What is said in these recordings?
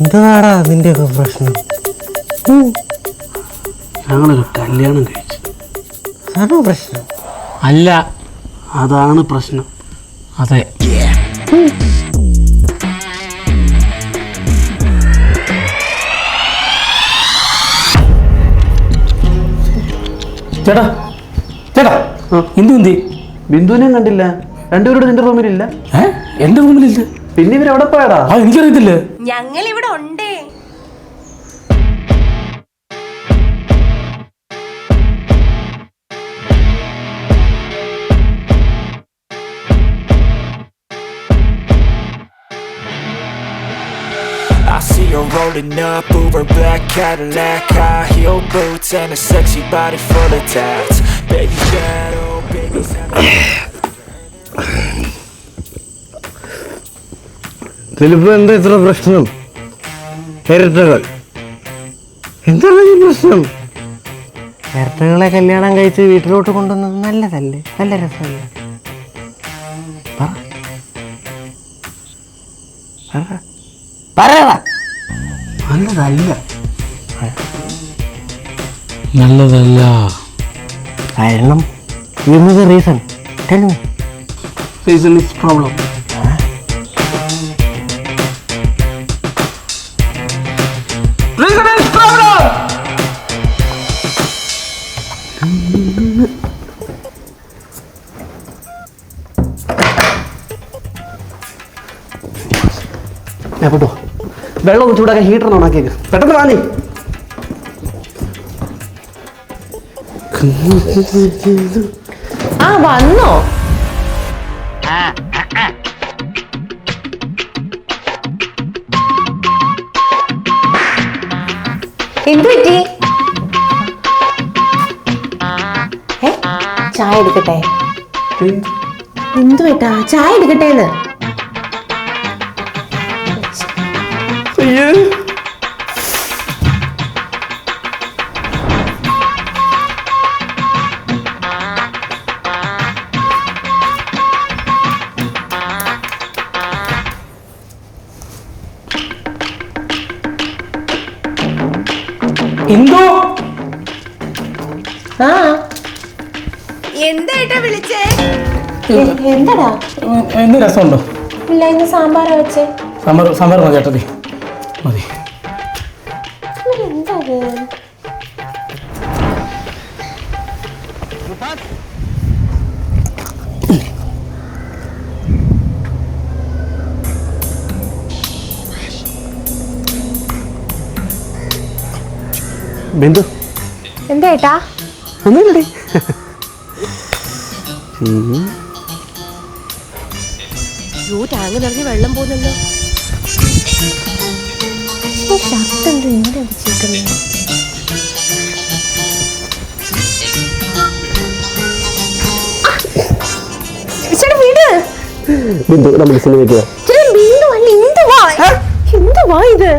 എന്താടാ അതിന്റെയൊക്കെ പ്രശ്നം? ഞങ്ങളൊരു കല്യാണം കഴിച്ചു. അതാണോ പ്രശ്നം? അല്ല അതാണ് പ്രശ്നം. അതെ. ചേട്ടാ ചേട്ടാ ഇന്ദു എന്തി ബിന്ദുവിനെയും കണ്ടില്ല. രണ്ടുപേരോട് നിന്റെ റൂമിലില്ല. ഏഹ് എന്റെ റൂമിലില്ല. പിന്നെ ഇവരെവിടെ പോയടാ ആ എനിക്കറിയത്തില്ല. ഞങ്ങൾ ഇവിടെ ഉണ്ടേ. Rolling up, Uber black Cadillac High heel boots and a sexy body full of tats. Baby shadow, baby ഇതിലിപ്പോ എന്താ ഇത്ര പ്രശ്നം? ഇരട്ടകൾ എന്താണ് ഈ പ്രശ്നം? ഇരട്ടകളെ കല്യാണം കഴിച്ച് വീട്ടിലോട്ട് കൊണ്ടുവന്നത് നല്ലതല്ലേ? നല്ല രസമല്ലേ? പറ. പറ. നല്ലതല്ല. നല്ലതല്ല. കാരണം റീസൺ റീസൺ ഇസ് പ്രോബ്ലം വെള്ളം ഒന്ന് ചൂടാക്കാൻ ഹീറ്റർ ഓണാക്കിയേക്ക് പെട്ടെന്ന് വാങ്ങി ആ വന്നോ? ചായ എടുക്കട്ടെ? ഏ? ചായ എടുക്കട്ടെ എന്തു ചായ എന്തോ ആ. എന്തായിട്ടാ വിളിച്ചേ? എന്താടാ? എന്ത് രസമുണ്ടോ? ഇല്ല ഇന്ന് സാമ്പാറാ വെച്ചേ. സാമ്പാർ സാമ്പാർ മതി ചേട്ടത്തി. ഏട്ടാ ഒന്നുമില്ലടി. യോ ടാങ്ക് നിറഞ്ഞ് വെള്ളം പോകുന്നല്ലോ ഷർട്ട് എന്താ ഇങ്ങനെ അടിച്ചേക്കുന്നത് ചേട്ടാ വീട്? ബിന്ദു സിനിമയ്ക്ക് ചേട്ടാ എന്തുവാ ഇത്?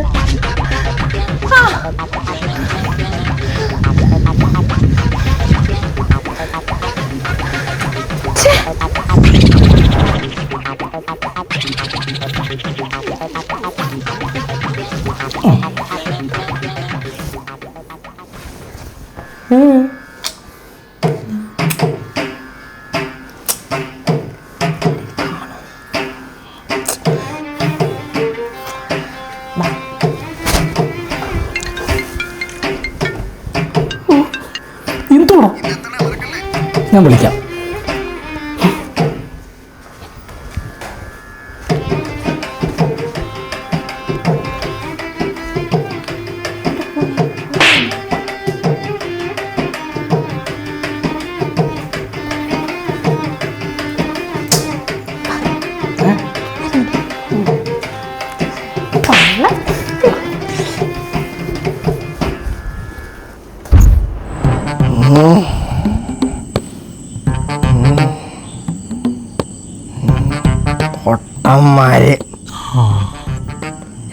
ഞാൻ വിളിക്കാം.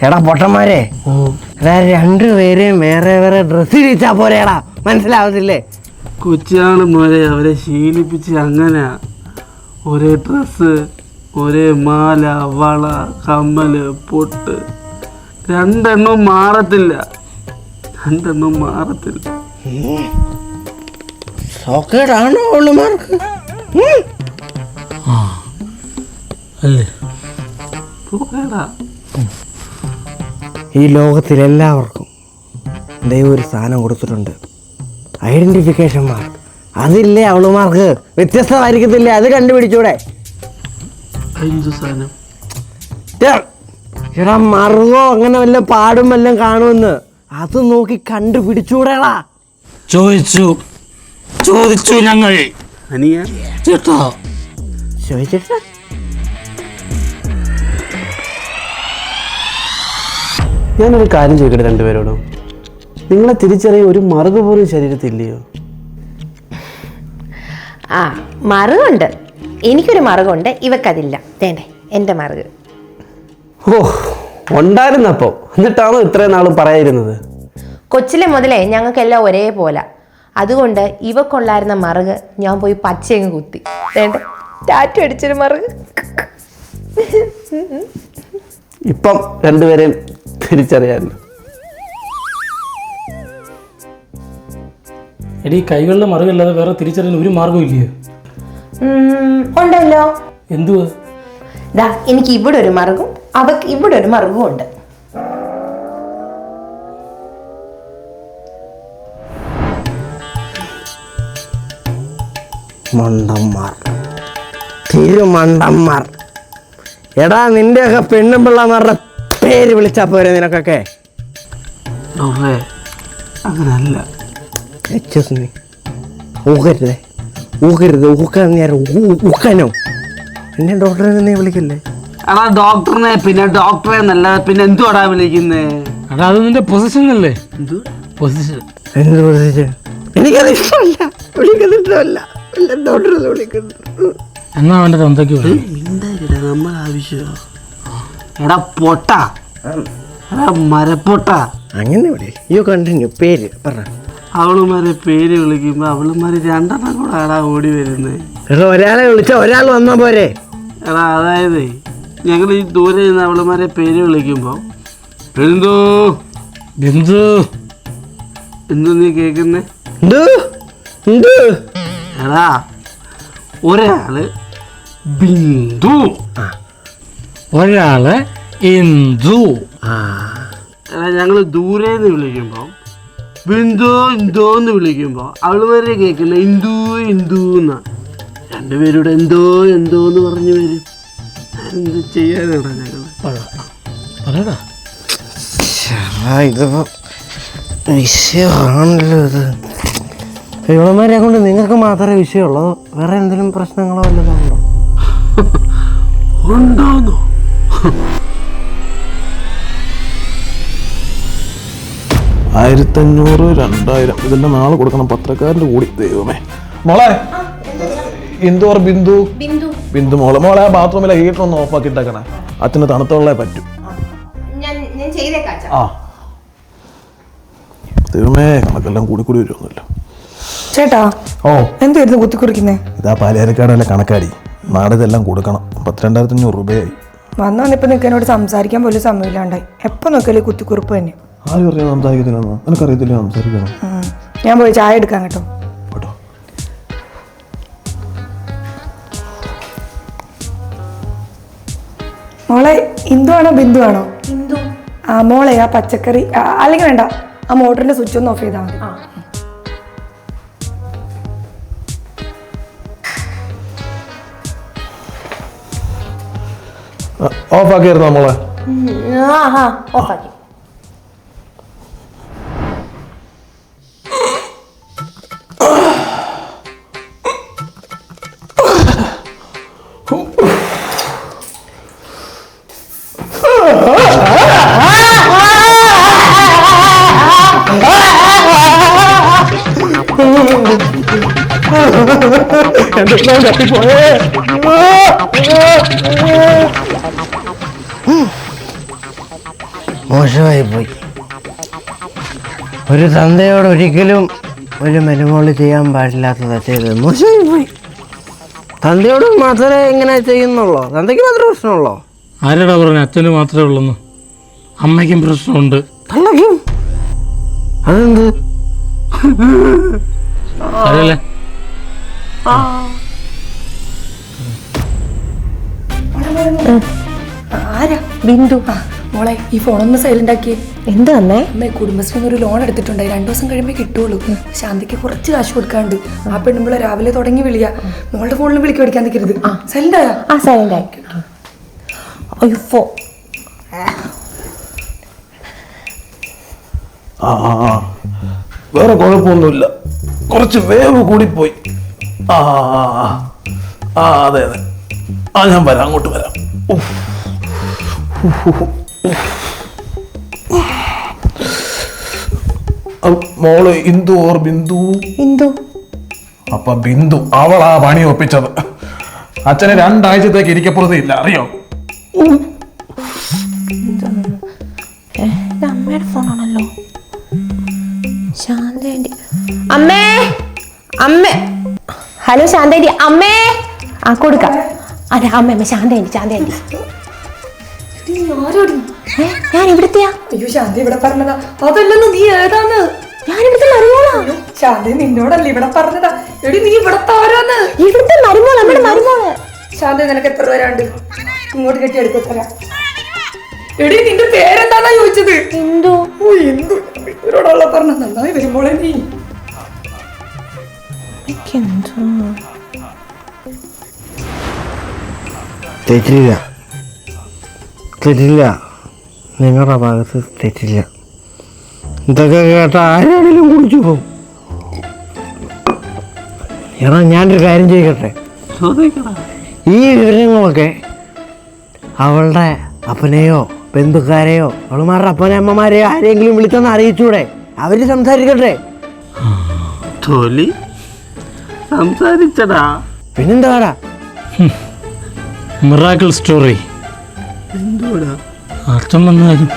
എടാ പൊട്ടന്മാരെ എടാ രണ്ടുപേരെയും വേറെ വേറെ ഡ്രസ്സ് ഇടിച്ചാ പോരേടാ. മനസ്സിലാവത്തില്ലേ കൊച്ചാണ് മോനെ അവരെ ശീലിപ്പിച്ച് അങ്ങനെയാ ഒരേ ഡ്രസ്സ് ഒരേ മാല വള കമ്മൽ പൊട്ട്. രണ്ടെണ്ണം മാറത്തില്ല. രണ്ടെണ്ണം മാറത്തില്ല. സോക്കേടാണോ അവളുമാർക്ക് അല്ലേ? സുഖേടാ ഈ ലോകത്തിലെല്ലാവർക്കും ദൈവം ഒരു സ്ഥാനം കൊടുത്തിട്ടുണ്ട്. ഐഡന്റിഫിക്കേഷൻ മാർക്ക് അതില്ലേ അവളുമാർക്ക് വ്യത്യസ്തമായിരിക്കത്തില്ലേ? അത് കണ്ടുപിടിച്ചൂടെ. സാധനം? എടാ മറുകോ അങ്ങനെ വല്ല പാടും എല്ലാം കാണുമെന്ന്. അത് നോക്കി കണ്ടുപിടിച്ചൂടെടാ. ചോദിച്ചു. ചോദിച്ചു ഞങ്ങൾ. അനിയ ചേട്ടാ. ചോദിച്ചിട്ട്? ഞാനൊരു കാര്യം ചോദിക്കട്ടെ രണ്ടുപേരോടും? നിങ്ങളെ തിരിച്ചറിയാൻ ഒരു മറുക പോലും ശരീരത്തില്ലയോ? ആ മറുകുണ്ട്. എനിക്കൊരു മറുകുണ്ട്. ഇവക്കതില്ല. വേണ്ടേ എന്റെ മറുക്. ഓ ഉണ്ടായിരുന്നപ്പോ. എന്നിട്ടാണോ ഇത്രയും നാളും പറയായിരുന്നത്? കൊച്ചിലെ മുതലേ ഞങ്ങൾക്കെല്ലാം ഒരേപോലെ. അതുകൊണ്ട് ഇവക്കൊള്ളായിരുന്ന മറുക് ഞാൻ പോയി പച്ചയങ്ങ് കുത്തി. വേണ്ട ടാറ്റു അടിച്ചൊരു മറുക്. ഇപ്പം രണ്ടുപേരെയും തിരിച്ചറിയാമല്ലോ എടി കൈകളിലെ മറിവില്ലാതെ വേറെ തിരിച്ചറിയാൻ ഒരു മാർഗവും ഇല്ലയോ? ഉണ്ടല്ലോ. എന്തുവാ? ദാ എനിക്ക് ഇവിടെ ഒരു മറുകും അവക്ക് ഇവിടെ ഒരു മറുകും ഉണ്ട്. മണ്ടന്മാർ. തിരുമണ്ടന്മാർ. എടാ നിന്റെയൊക്കെ പെണ്ണും പിള്ളമാരുടെ പേര് വിളിച്ചാ പോരെ നിനക്കൊക്കെ? അങ്ങനല്ല. ഊഹരുതേ ഊഹരുത് ഊക്കാൻ നേരം ഊക്കാനോ? എന്നെ ഡോക്ടറെ നീ വിളിക്കല്ലേ? അതാ ഡോക്ടറിനെ പിന്നെ ഡോക്ടറെ എന്നല്ല പിന്നെ എന്തുവാടാ വിളിക്കുന്നേ? അതാ അത് നിന്റെ പൊസിഷൻ അല്ലേ? എന്തു? പൊസിഷൻ എന്ത് പൊസിഷൻ എനിക്കത് ഇഷ്ടമല്ല. വിളിക്കുന്നത് ഇഷ്ടമല്ല ഡോക്ടറെ വിളിക്കുന്നു. എന്നാ അവന്റെ തന്തയ്ക്ക് വിളി? മിണ്ടായിരടാ നമ്മൾ ആവശ്യമോ എടാ പൊട്ട. എടാ മരപ്പൊട്ട. അങ്ങനെ വിളി യു കണ്ടിന്യൂ പേര് പറ. അവളുമാരെ പേര് വിളിക്കുമ്പോ അവളുമാര് രണ്ടെണ്ണം കൂടെ ആടാ ഓടി വരുന്നത് എടാ ഒരാളെ വിളിച്ച ഒരാൾ വന്നാ പോരെ? എടാ അതായത് ഞങ്ങൾ ഈ ദൂരെ നിന്ന് അവളുമാരെ പേര് വിളിക്കുമ്പോ എന്തോ ബിന്ദു എന്തോ നീ കേക്കുന്നേ? എന്ത്? എന്ത്? എടാ ഒരാൾ ബിന്ദു. ഒരാൾ ഇന്ദു. ആ. ഞങ്ങൾ ദൂരെ നിന്ന് വിളിക്കുമ്പോ ബിന്ദു ഇന്ദോ എന്ന് വിളിക്കുമ്പോ അവളുമാരെ കേൾക്കുന്ന ഇന്ദു ഇന്ദു എന്നാണ് രണ്ടുപേരുടെ എന്തോ എന്തോ എന്ന് പറഞ്ഞു വരും. എന്ത് ചെയ്യാനാടാ ഞങ്ങൾ പറയടാ ആ ഇതിപ്പോ വിഷയമാണല്ലോ ഇത്. ഇവളമാരെ കൊണ്ട് നിങ്ങൾക്ക് മാത്രമേ വിഷയമുള്ളൂ. വേറെ എന്തെങ്കിലും പ്രശ്നങ്ങളോ വല്ലതും ഉണ്ടോ? ഉണ്ടോന്നോ? ആയിരത്തഞ്ഞൂറ് രണ്ടായിരം. ഇതെല്ലാം നാളെ കൊടുക്കണം. പത്രക്കാരന്റെ കൂടി. ദൈവമേ. മോളെ എന്തോ ബിന്ദു? ബിന്ദു. ബിന്ദു മോളെ. മോളെ ആ ബാത്റൂമിലെ ഹീറ്റർ ഒന്ന് ഓഫ് ആക്കി ഇട്ടേക്കണേ. അച്ഛന് തണുത്തുള്ളേ പറ്റും. ഞാൻ ഞാൻ ചെയ്തേക്കാം ആ. ദൈവമേ കണക്കെല്ലാം കൂടി കൂടി വരുമൊന്നുമില്ല ചേട്ടാ ഓ. എന്തായിരുന്നു കുത്തിക്കുറിക്കുന്നേ? ഇതാ പാലേരക്കാടല്ലേ കണക്കാടി. നാളെ ഇതെല്ലാം കൊടുക്കണം. പത്തിരണ്ടായിരത്തി അഞ്ഞൂറ് രൂപയായി. വന്നു വന്നിപ്പോ നിൽക്കാനോട് സംസാരിക്കാൻ പോലും സമയമില്ലാണ്ടായി. എപ്പോ നോക്കിയാലും കുത്തിക്കുറിപ്പ് തന്നെ. ആരും അറിയാൻ സംസാരിക്കത്തില്ലെന്നോ നിനക്കറിയത്തില്ല സംസാരിക്കണം ഉം. ഞാൻ പോയി ചായ എടുക്കാം കേട്ടോ. കേട്ടോ മോളെ ഇന്ദു ആണോ ബിന്ദു ആണോ ബിന്ദു ആ മോളെ ആ പച്ചക്കറി ആ, അല്ലെങ്കിൽ വേണ്ട. ആ മോട്ടറിന്റെ സ്വിച്ച് ഒന്ന് ഓഫ് ചെയ്താൽ മതി. ഓഫ് ആക്കിയായിരുന്നോ മോളെ ആ ഹാ ഓഫാക്കി മോശമായി ഒരു തന്തയോട് ഒരിക്കലും ഒരു മരുമോൾ ചെയ്യാൻ പാടില്ലാത്തതാ ചെയ്തത് മോശമായി പോയി തന്തയോട് മാത്രമേ ഇങ്ങനെ ചെയ്യുന്നുള്ളൂ? തന്തയ്ക്ക് മാത്രമേ പ്രശ്നമുള്ളൂ? ആരോടാ പറഞ്ഞു? അച്ഛന് മാത്രമേ ഉള്ളെന്ന്. അമ്മയ്ക്കും പ്രശ്നമുണ്ട്. തള്ളയ്ക്കും അതെന്ത്? അറിയല്ലേ ആരാ? ബിന്ദു. ആ. മോളെ ഈ ഫോണൊന്ന് സൈലന്റ് ആക്കിയേ എന്താ അമ്മേ? കുടുംബശ്രീ ഒരു ലോൺ എടുത്തിട്ടുണ്ടായി രണ്ടു ദിവസം കഴിയുമ്പോ കിട്ടുള്ളൂ. ശാന്തിക്ക് കുറച്ച് കാശ് കൊടുക്കാണ്ട് ആ. പെണ്ണുമ്പോൾ രാവിലെ തുടങ്ങി വിളിയാ. മോളുടെ ഫോണിൽ വിളിക്ക് പഠിക്കാൻ നിൽക്കരുത് സൈലന്റ് ആയാ? ആ സൈലന്റ് ആയി. അയ്യോ ഫോ. ആ വേറെ കുഴപ്പമൊന്നുമില്ല. കുറച്ച് വേവ് കൂടിപ്പോയി. ആ ആ അതെ അതെ. ആ ഞാൻ വരാം അങ്ങോട്ട് വരാം. മോൾ ഇന്ദു ഓർ ബിന്ദു? ബിന്ദു അപ്പൊ ബിന്ദു അവളാ പണി ഒപ്പിച്ചത്. അച്ഛന് രണ്ടാഴ്ചത്തേക്ക് ഇരിക്കപ്പുറത്ത് ഇല്ല അറിയോ? അമ്മയുടെ ഫോണാണല്ലോ. ശാന്തേണ്ടി അമ്മേ അമ്മേ. ഹലോ ശാന്തേണ്ടി അമ്മേ. ആ കൊടുക്കാം. അതെ അമ്മ അമ്മ ശാന്തേണ്ടി ശാന്തേണ്ടി ഏ, ഞാൻ ഇവിടുത്തെയാ അയ്യോ ശാന്തി ഇവിടെ പറഞ്ഞതാ. അതല്ലെന്ന് നീ ഏതാന്ന്? ഞാൻ ഇവിടുത്തെ മരുമോളാ. ശാന്തി നിന്നോടല്ലേ ഇവിടെ പറഞ്ഞതാ. എടി നീ ഇവിടത്തെ ആരാന്ന് ഇവിടുത്തെ മരുമോൾ നമ്മുടെ മരുമോൾ. ശാന്തി നിനക്ക് എത്ര രൂപ ഇങ്ങോട്ട് കെട്ടി എടുത്ത് തരാം. എടി നിന്റെ പേരെന്താന്നാ ചോദിച്ചത്? എന്തോ? ഓ എന്തു? ഇവരോടുള്ള പറഞ്ഞ നന്നായി വരുമ്പോളെ നീ. എന്തോ തെറ്റില്ല. തെറ്റില്ല. നിങ്ങളുടെ ഭാഗത്ത് തെറ്റില്ല. ഇതൊക്കെ കേട്ട ആരാണെങ്കിലും കുടിച്ചു പോകും. എടാ ഞാനൊരു കാര്യം ചെയ്യട്ടെ ചോദിക്കടാ. ഈ വിവരങ്ങളൊക്കെ അവളുടെ അപ്പനെയോ ബന്ധുക്കാരെയോ അവളുമാരുടെ അപ്പനെ അമ്മമാരെയോ ആരെങ്കിലും വിളിച്ചെന്ന് അറിയിച്ചൂടെ? അവർ സംസാരിക്കട്ടെ? തൊലി? സംസാരിച്ചടാ. പിന്നെന്താടാ? Miracle story. എന്തുവാടാ? അച്ഛൻ വന്നു വരും.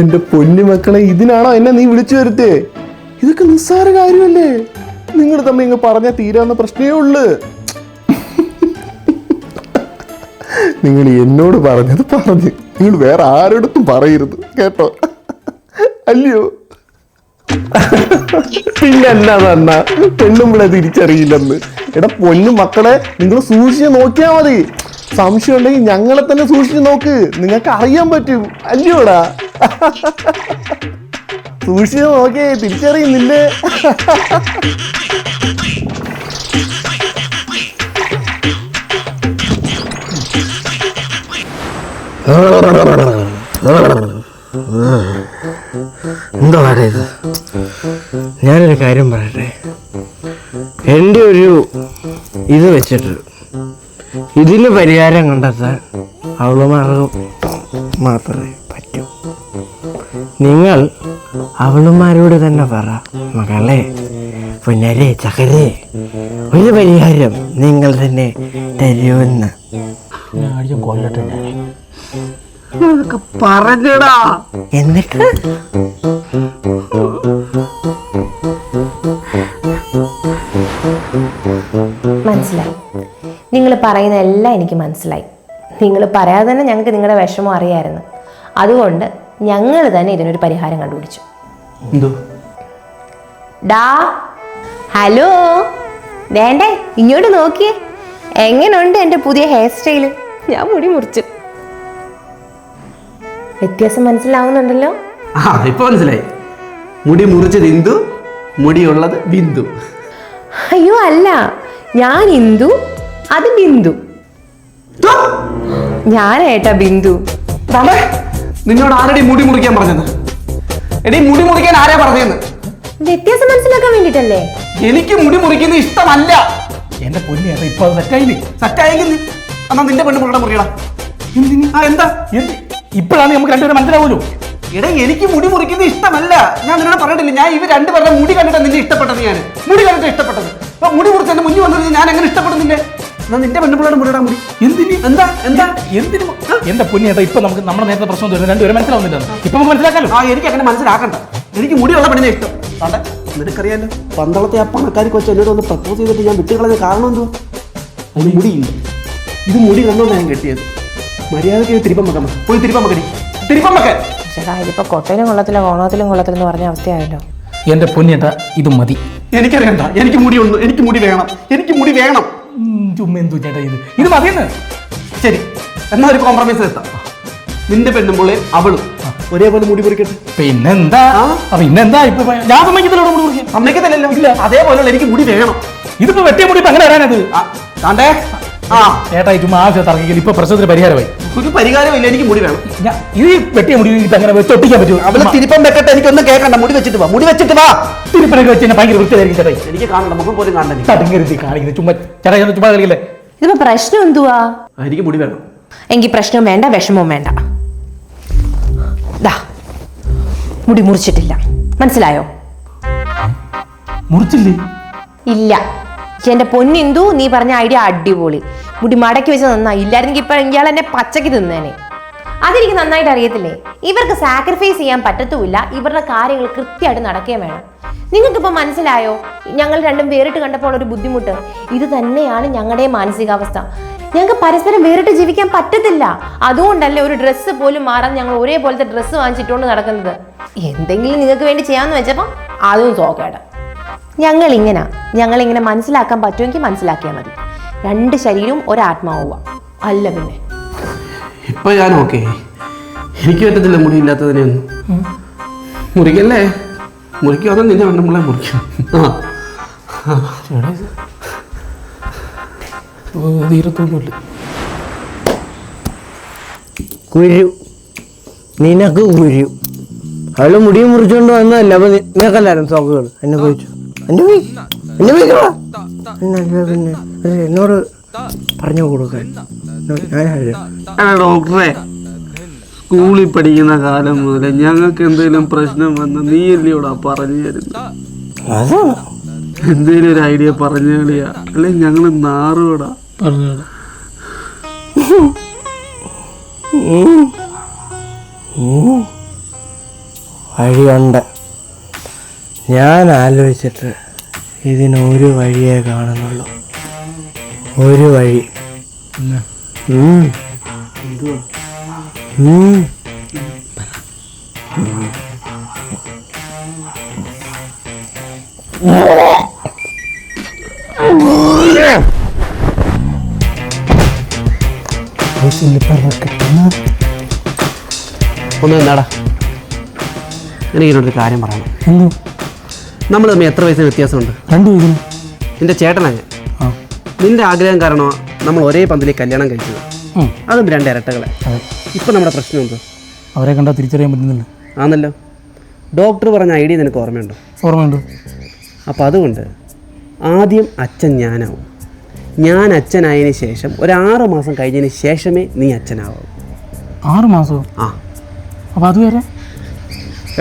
എന്റെ പൊന്നു മക്കളെ ഇതിനാണോ എന്നെ നീ വിളിച്ചു വരുത്തേ? ഇതൊക്കെ നിസ്സാര കാര്യമല്ലേ? നിങ്ങൾ തമ്മിൽ ഇങ്ങ് പറഞ്ഞാൽ തീരാവുന്ന പ്രശ്നമേ ഉള്ളു. നിങ്ങൾ എന്നോട് പറഞ്ഞത് പറഞ്ഞു. നിങ്ങൾ വേറെ ആരോടത്തും പറയരുത് കേട്ടോ? അല്ലയോ? പിന്നെ എന്നാ തന്ന പെണ്ണുമ്പിളെ തിരിച്ചറിയില്ലെന്ന്. എടാ പൊന്നു മക്കളെ നിങ്ങൾ സൂക്ഷിച്ച് നോക്കിയാ മതി. സംശയം ഉണ്ടെങ്കിൽ ഞങ്ങളെ തന്നെ സൂക്ഷിച്ച് നോക്ക്. നിങ്ങൾക്ക് അറിയാൻ പറ്റും. അല്ലയോടാ? സൂക്ഷിച്ച് നോക്കിയേ തിരിച്ചറിയുന്നില്ലേ? എന്താ പറയുക ഞാനൊരു കാര്യം പറയട്ടെ. എന്റെ ഒരു ഇത് വെച്ചിട്ട് ഇതിന് പരിഹാരം കണ്ടെത്താൻ അവളുമാർക്ക് മാത്രമേ പറ്റൂ. നിങ്ങൾ അവളുമാരോട് തന്നെ പറ മകളെ പുന്നരെ ചകരെ ഒരു പരിഹാരം നിങ്ങൾ തന്നെ തരുമെന്ന്. കൊല്ലട്ടെ ഞാൻ. പറഞ്ഞടാ. എന്നിട്ട്? മനസ്സിലായി. നിങ്ങൾ പറയുന്ന എല്ലാം എനിക്ക് മനസ്സിലായി. നിങ്ങൾ പറയാതെ തന്നെ ഞങ്ങൾക്ക് നിങ്ങളുടെ വിഷമം അറിയായിരുന്നു. അതുകൊണ്ട് ഞങ്ങൾ തന്നെ ഇതിനൊരു പരിഹാരം കണ്ടുപിടിച്ചു. എന്തോ? ഡാ ഹലോ? വേണ്ടേ ഇങ്ങോട്ട് നോക്കിയേ. എങ്ങനെയുണ്ട് എന്റെ പുതിയ ഹെയർ സ്റ്റൈൽ? ഞാൻ മുടി മുറിച്ചു. വ്യത്യാസം മനസ്സിലാവുന്നുണ്ടല്ലോ? ആ ഇപ്പൊ മനസ്സിലായി. മുടി മുറിച്ചത് ഇന്ദു മുടിയുള്ളത് ബിന്ദു. അയ്യോ അല്ല. ഞാൻ ഇന്ദു അത് ബിന്ദു. ഞാനേട്ടാ ബിന്ദു. നിന്നോട് ആരടി മുടി മുറിക്കാൻ പറഞ്ഞത്? എടി മുടി മുറിക്കാൻ ആരാ പറഞ്ഞത് വ്യത്യാസം മനസ്സിലാക്കാൻ വേണ്ടിട്ടല്ലേ? എനിക്ക് മുടി മുറിക്കുന്നത് ഇഷ്ടമല്ല. എന്റെ പൊന്നേ ഇപ്പൊ സെറ്റായി സെറ്റായില്ലേ എന്നാ നിന്റെ പെണ്ണ് മുറിയടാ? ആ എന്താ? എന്ത്? ഇപ്പോഴാണ് നമുക്ക് രണ്ടുപേരും മനസ്സിലാവുമല്ലോ എടാ എനിക്ക് മുടി മുറിക്കുന്നത് ഇഷ്ടമല്ല. ഞാൻ നിന്നോട് പറഞ്ഞിട്ടില്ല ഞാൻ ഇവർ രണ്ടുപേരുടെ മുടി കണ്ടിട്ട് നിന്നെ ഇഷ്ടപ്പെട്ടത് ഞാൻ മുടി കണ്ടിട്ട് ഇഷ്ടപ്പെട്ടത്. അപ്പൊ മുടി മുറിച്ച് എന്റെ മുന്നിൽ വന്നത് ഞാൻ അങ്ങനെ ഇഷ്ടപ്പെടുന്നില്ലേ? എന്നാ നിന്റെ പെണ്ണുപിള്ളയുടെ മുടിയിടാൻ മുടി. എന്തിന്? എന്താ? എന്താ? എന്തിനു? എന്റെ പൊന്നിയേട്ടാ ഇപ്പൊ നമുക്ക് നമ്മുടെ നേരത്തെ പ്രശ്നം തരുന്നത് രണ്ടുപേരും മനസ്സിലാവുന്നില്ല ഇപ്പൊ നമുക്ക് മനസ്സിലാക്കാലോ? ആ എനിക്ക് അങ്ങനെ മനസ്സിലാക്കണ്ട. എനിക്ക് മുടിയുള്ള പെണ്ണിനെ ഇഷ്ടം. അതെ നിനക്കറിയാലോ പന്തളത്തെ ആ പണക്കാരി വെച്ച് എന്നോട് ഒന്ന് പ്രപ്പോസ് ചെയ്തിട്ട് ഞാൻ വിട്ടുകളഞ്ഞ കാരണം എന്തോ അതിന് മുടിയില്ല. ഇത് മുടി കണ്ടോ ഞാൻ കെട്ടിയത്. മര്യാദയ്ക്ക് തിരുപ്പം വെക്കാൻ പോയി തിരുപ്പം വെക്കടി. തിരുപ്പം വെക്കാൻ ഇതിപ്പോൾ കൊട്ടയിലും കോണത്തിലും കൊള്ളത്തിലെന്ന് പറഞ്ഞ അവസ്ഥയായല്ലോ. എന്റെ പൊന്നിയേട്ടാ ഇത് മതി. എനിക്കറിയണ്ട. എനിക്ക് മുടി ഉണ്ട് എനിക്ക് മുടി വേണം. എനിക്ക് മുടി വേണം. ഉം, ചുമ്മാ ചേട്ടാ ഇത്? ഇത് മതിയെന്ന്? ശരി. എന്നാ ഒരു കോംപ്രമൈസ് എത്താം നിന്റെ പെണ്ണും പോലെ അവളും ഒരേപോലെ മുടി പൊറിക്കട്ടെ പിന്നെന്താ? പിന്നെന്താ? ഇപ്പൊ ഞാൻ അമ്മയ്ക്കത്തിലോട് മുടി മുറിക്കാൻ. അമ്മയ്ക്കതല്ലല്ലോ ഇല്ല. അതേപോലെ എനിക്ക് മുടി വേണം. ഇതിപ്പോ വെട്ടിയ മുടി ഇപ്പൊ അങ്ങനെ വരാനത് താണ്ടേ. ചേട്ടാ ഈ ചുമ്മാ ആവശ്യം തർക്കിക്കൽ ഇപ്പൊ പ്രശ്നത്തിന് പരിഹാരമായി. ഒരു പരിഹാരമില്ല എനിക്ക് മുടി വേണം. ഞാൻ ഇത് ഈ വെട്ടിയ മുടി ഇപ്പൊ അങ്ങനെ ഒട്ടിക്കാൻ പറ്റുമോ? അവളെ തിരുപ്പം വെക്കട്ടെ എനിക്കൊന്നും കേൾക്കണ്ട. മുടി വെച്ചിട്ട് വാ മുടി വെച്ചിട്ട് വാ. തിരുപ്പനൊക്കെ വെച്ച് എന്നെ ഭയങ്കര വൃത്തിയായിരിക്കും ചേട്ടാ. എനിക്ക് കാണണ്ട മുഖം പോലും കാണണ്ട തടങ്ങരുത് കാണിക്കുന്നത് ചുമ്മാ ചേട്ടാ ഞാൻ ചുമ്മാ കളിക്കില്ലേ? ഇതിപ്പോ പ്രശ്നം എന്തുവാ? എനിക്ക് മുടി വേണം. എങ്കിൽ പ്രശ്നവും വേണ്ട വിഷമവും വേണ്ട. ദാ മുടി മുറിച്ചിട്ടില്ല. മനസ്സിലായോ? മുറിച്ചില്ലേ? ഇല്ല. എന്റെ പൊന്നിന്തു നീ പറഞ്ഞ ഐഡിയ അടിപൊളി. മുടി മടക്കി വെച്ച് നന്നായി. ഇല്ലായിരുന്നെങ്കിൽ ഇപ്പൊ ഇയാൾ എന്നെ പച്ചക്ക് തിന്നേനെ. അതെനിക്ക് നന്നായിട്ട് അറിയത്തില്ലേ? ഇവർക്ക് സാക്രിഫൈസ് ചെയ്യാൻ പറ്റത്തുമില്ല. ഇവരുടെ കാര്യങ്ങൾ കൃത്യമായിട്ട് നടക്കുകയും വേണം. നിങ്ങൾക്കിപ്പോൾ മനസ്സിലായോ? ഞങ്ങൾ രണ്ടും വേറിട്ട് കണ്ടപ്പോൾ ഒരു ബുദ്ധിമുട്ട്. ഇത് തന്നെയാണ് ഞങ്ങളുടെ മാനസികാവസ്ഥ. ഞങ്ങൾക്ക് പരസ്പരം വേറിട്ട് ജീവിക്കാൻ പറ്റത്തില്ല. അതുകൊണ്ടല്ലേ ഒരു ഡ്രസ്സ് പോലും മാറാൻ ഞങ്ങൾ ഒരേപോലത്തെ ഡ്രസ്സ് വാങ്ങിച്ചിട്ടുകൊണ്ട് നടക്കുന്നത്. എന്തെങ്കിലും നിങ്ങൾക്ക് വേണ്ടി ചെയ്യാമെന്ന് വെച്ചപ്പോൾ അതും സോക്കേടാ. ഞങ്ങൾ ഇങ്ങനെ ഞങ്ങളിങ്ങനെ മനസ്സിലാക്കാൻ പറ്റുമെങ്കിൽ മനസ്സിലാക്കിയാൽ മതി. രണ്ട് ശരീരവും ഒരാത്മാവുക അല്ല പിന്നെ. ഇപ്പൊ ഞാൻ ഓക്കെ. എനിക്ക് പറ്റത്തില്ല മുടി ഇല്ലാത്തതിനെയൊന്നും മുറിക്കല്ലേ? മുറിക്കും അതോ നിന്റെ പെണ്ണുമ്പിള്ളെ മുറിക്കും? ആ. തീരത്തൊന്നുമില്ല കുരു നിനക്ക് കുരു അവൾ മുടി മുറിച്ചുകൊണ്ട് വന്നതല്ല അപ്പൊ നിനക്കല്ലായിരുന്നു സോക്കുകൾ. എന്നെ പോയിച്ചു എന്നെ പോയി എന്നെ പോയിക്കോളാ എന്നോട് പറഞ്ഞു കൊടുക്കാൻ ഡോക്ടറെ സ്കൂളിൽ പഠിക്കുന്ന കാലം മുതൽ ഞങ്ങൾക്ക് എന്തെങ്കിലും പ്രശ്നം വന്ന് നീ അല്ലയോടാ പറഞ്ഞു തരുന്നു എന്തെങ്കിലും ഒരു ഐഡിയ പറഞ്ഞു കളിയാ അല്ലെ ഞങ്ങൾ നാറുകൂടാ. പറഞ്ഞോളാം വഴിയുണ്ട്. ഞാൻ ആലോചിച്ചിട്ട് ഇതിനൊരു വഴിയേ കാണുന്നുള്ളൂ. ഒരു വഴി. ഒന്ന് എന്താടാ? എനിക്ക് ഇതിനോടൊരു കാര്യം പറയണം നമ്മൾ തമ്മിൽ എത്ര വയസ്സിന് വ്യത്യാസമുണ്ട്? രണ്ടു ഇതിന് നിന്റെ ചേട്ടനാ ഞാൻ. ആ. നിന്റെ ആഗ്രഹം കാരണം നമ്മൾ ഒരേ പന്തലിൽ കല്യാണം കഴിച്ചത് ഉം. അതും രണ്ട് ഇരട്ടകളെ. ഇപ്പം നമ്മുടെ പ്രശ്നം എന്തോ? അവരെ കണ്ടാൽ തിരിച്ചറിയാൻ പറ്റുന്നില്ല. ആണല്ലോ ഡോക്ടർ പറഞ്ഞ ഐഡിയ നിനക്ക് ഓർമ്മയുണ്ടോ? ഓർമ്മയുണ്ട്. അപ്പോൾ അതുകൊണ്ട് ആദ്യം അച്ഛൻ ഞാനാവും. ഞാൻ അച്ഛനായതിന് ശേഷം ഒരു ആറ് മാസം കഴിഞ്ഞതിന് ശേഷമേ നീ അച്ഛനാവും. ആറ് മാസമോ ആ. അപ്പോൾ അതുവരെ?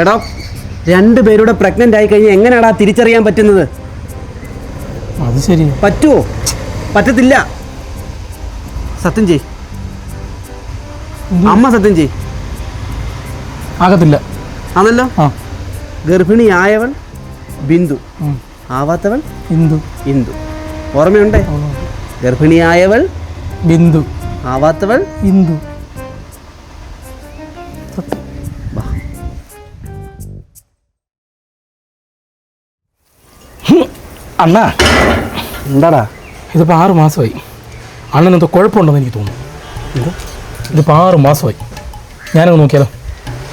എടാ രണ്ട് പേരുടെ പ്രഗ്നന്റ് ആയി കഴിഞ്ഞാൽ എങ്ങനെയാടാ തിരിച്ചറിയാൻ പറ്റുന്നത്? അത് ശരി. പറ്റുമോ പറ്റത്തില്ല. സത്യം ചെയ് അമ്മ സത്യം ചെയ് ആകത്തില്ല. ആണല്ലോ? ഗർഭിണി ആയവൾ ബിന്ദു. ആവാത്തവൾ ഇന്ദു. ഇന്ദു. ഓർമ്മയുണ്ടേ? ഗർഭിണിയായവൾ ബിന്ദു. ആവാത്തവൾ ബിന്ദു അണ്ണാ. എന്താടാ? ഇതിപ്പോൾ ആറ് മാസമായി. അണ്ണൻ എന്തോ കുഴപ്പമുണ്ടെന്ന് എനിക്ക് തോന്നുന്നു. ഇതിപ്പോൾ ആറ് മാസമായി. ഞാനൊന്ന് നോക്കിയാലോ?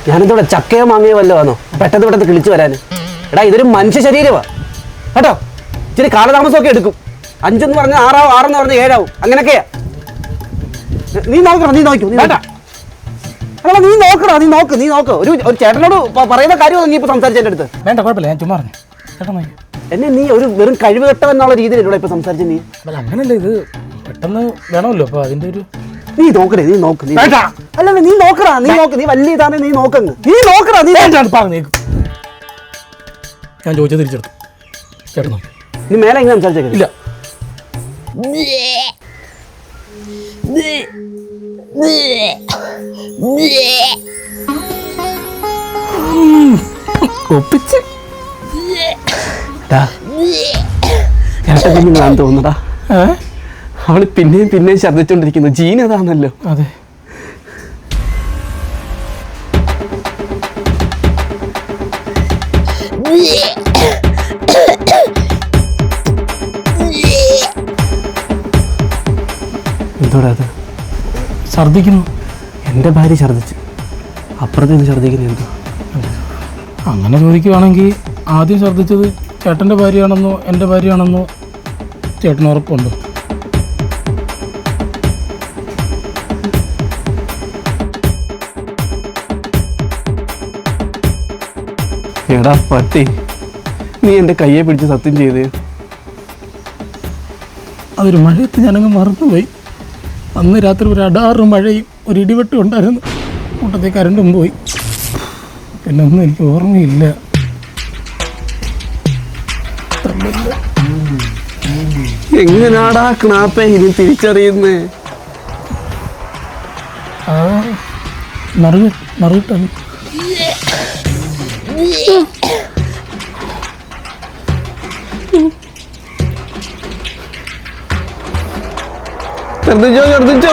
ഞാനെന്തോടെ ചക്കയോ മാങ്ങയോ വല്ലോ ആണോ? പെട്ടെന്ന് പെട്ടെന്ന് കിളിച്ചു വരാൻ എടാ ഇതൊരു മനുഷ്യ ശരീരമാ. കേട്ടോ? ഇച്ചിരി കാലതാമസമൊക്കെ എടുക്കും. അഞ്ചെന്ന് പറഞ്ഞാൽ ആറാവും ആറെന്ന് പറഞ്ഞാൽ ഏഴാവും. അങ്ങനെയൊക്കെയാ. നീ നോക്കണം നീ നോക്കൂ നീ വേണ്ട അല്ല നീ നോക്കടാ നീ നോക്ക് നീ നോക്ക്. ഒരു ഒരു ചേട്ടനോട് പറയുന്ന കാര്യം നീ ഇപ്പൊ സംസാരിച്ചതിന്റെ അടുത്ത്. വേണ്ട കുഴപ്പമില്ല ഞാൻ ചുമ്മാ പറഞ്ഞു. ചേട്ടാ നോക്കി. എന്നെ നീ ഒരു വെറും കഴിവ് കെട്ടം എന്നുള്ള രീതിയിൽ ഇവിടെ ഇപ്പൊ സംസാരിച്ച നീ? അല്ല അങ്ങനല്ല ഇത് പെട്ടെന്ന് വേണമല്ലോ അപ്പൊ അതിന്റെ ഒരു നീ നോക്കണേ നീ നോക്ക് നീ. അല്ല നീ നോക്കടാ നീ നോക്ക് നീ വലിയ ഇതാണ് നീ നോക്കങ്ങ്. നീ നോക്കടാ നീ ഞാൻ ചോദിച്ചത് തിരിച്ചെടുത്തു. ചേട്ടനോ നീ മേലെ എങ്ങനെ സംസാരിച്ചേക്കില്ല ഇല്ല. ഒപ്പിച്ച്. ഇരട്ട കുഞ്ഞുങ്ങളാന്ന് തോന്നുന്നടാ അവൾ പിന്നെയും പിന്നെയും ഛർദ്ദിച്ചോണ്ടിരിക്കുന്നു. ജീൻ അതാണല്ലോ അതെ. എന്തോടാ അത് ഛർദ്ദിക്കുന്നു. എന്റെ ഭാര്യ ഛർദ്ദിച്ചു. അപ്പുറത്ത് നിന്ന് ഛർദ്ദിക്കുന്നത് എന്തോ? അങ്ങനെ ചോദിക്കുവാണെങ്കിൽ ആദ്യം ഛർദ്ദിച്ചത് ചേട്ടന്റെ ഭാര്യയാണെന്നോ എന്റെ ഭാര്യയാണെന്നോ ചേട്ടന് ഉറപ്പുണ്ട്. എടാ പട്ടി നീ എന്റെ കയ്യെ പിടിച്ച് സത്യം ചെയ്ത്. അതൊരു മഴയത്ത് ഞാനങ്ങ് മറന്നുപോയി. അന്ന് രാത്രി ഒരു അടാറ് മഴയും ഒരു ഇടിവെട്ടും ഉണ്ടായിരുന്നു. കൂട്ടത്തിൽ കരണ്ടും പോയി. പിന്നെ ഒന്നും എനിക്ക് ഓർമ്മയില്ല. എങ്ങനാടാ ക്നാപ്പ ഇനി തിരിച്ചറിയുന്നേ? ഛർദ്ദിച്ചോ ഛർദ്ദിച്ചോ